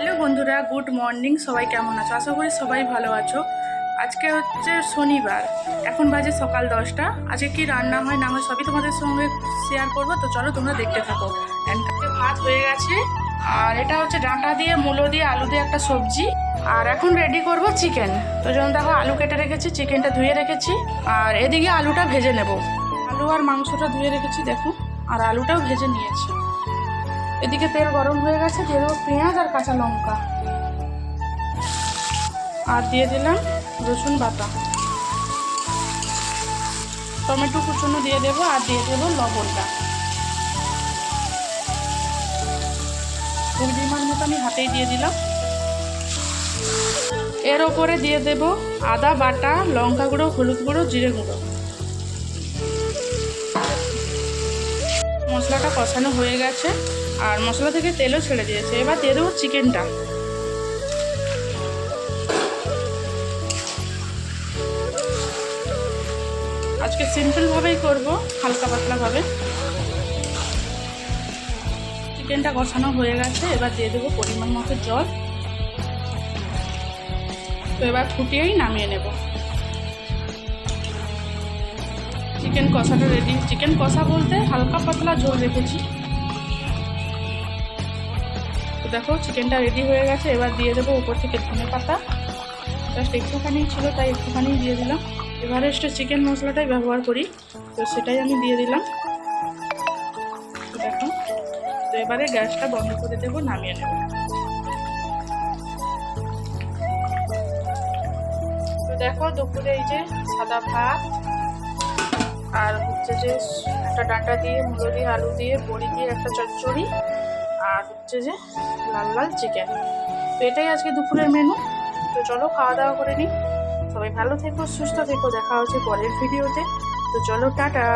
Hello বন্ধুরা, good morning, সবাই কেমন আছো? আশা করি সবাই ভালো আছো। আজকে হচ্ছে শনিবার, এখন বাজে সকাল দশটা। আজকে কি রান্না হয় না হয় সবই তোমাদের সঙ্গে শেয়ার করব। তো চলো তোমরা দেখতে থাকো। ভাত হয়ে গেছে। আর এটা হচ্ছে ডাঁটা দিয়ে, মূলো দিয়ে, আলু দিয়ে একটা সবজি। আর এখন রেডি করব চিকেন তো যেমন দেখো, আলু কেটে রেখেছি চিকেনটা ধুয়ে রেখেছি। আর এদিকে আলুটা ভেজে নেব। আলু আর মাংসটা ধুয়ে রেখেছি, দেখো। আর আলুটাও ভেজে নিয়েছি। এদিকে তেল গরম হয়ে গেছে, দিয়ে দেবো পেঁয়াজ আর কাঁচা লঙ্কা। আর দিয়ে দিলাম রসুন বাটা। টমেটো কুচনো দিয়ে দেবো আর দিয়ে দেবো লবণটা। পরিমাণ মতো আমি হাতেই দিয়ে দিলাম। এর ওপরে দিয়ে দেব আদা বাটা, লঙ্কা গুঁড়ো, হলুদ গুঁড়ো, জিরে গুঁড়ো। মশলাটা কষানো হয়ে গেছে আর মশলা থেকে তেলও ছেড়ে দিয়েছে। এবার দিয়ে দেবো চিকেনটা। আজকে সিম্পলভাবেই করব, হালকা পাতলাভাবে চিকেনটা কষানো হয়ে গেছে, এবার দিয়ে দেবো পরিমাণ মতো জল। তো এবার ফুটিয়েই নামিয়ে নেব। চিকেন কষাটা রেডি চিকেন কষা বলতে হালকা পাতলা ঝোল রেখেছি। তো দেখো, চিকেনটা রেডি হয়ে গেছে। এবার দিয়ে দেবো উপর থেকে ধনে পাতা। জাস্ট একটুখানি ছিল, তাই একটুখানি দিয়ে দিলাম। এভারেস্টের চিকেন মশলাটাই ব্যবহার করি। তো সেটাই আমি দিয়ে দিলাম। দেখো, তো এবারে গ্যাসটা বন্ধ করে দেবো, নামিয়ে নেব। তো দেখো, দুপুরে এই যে সাদা ভাত আর হচ্ছে যে একটা ডাঁটা দিয়ে, মুলো দিয়ে, আলু দিয়ে, বড়ি দিয়ে, একটা চচ্চড়ি আর হচ্ছে যে লাল লাল চিকেন। তো এটাই আজকে দুপুরের মেনু তো চলো খাওয়া দাওয়া করে নিই। সবাই ভালো থেকো, সুস্থ থেকো। দেখা হচ্ছে পরের ভিডিওতে তো চলো, টাটা।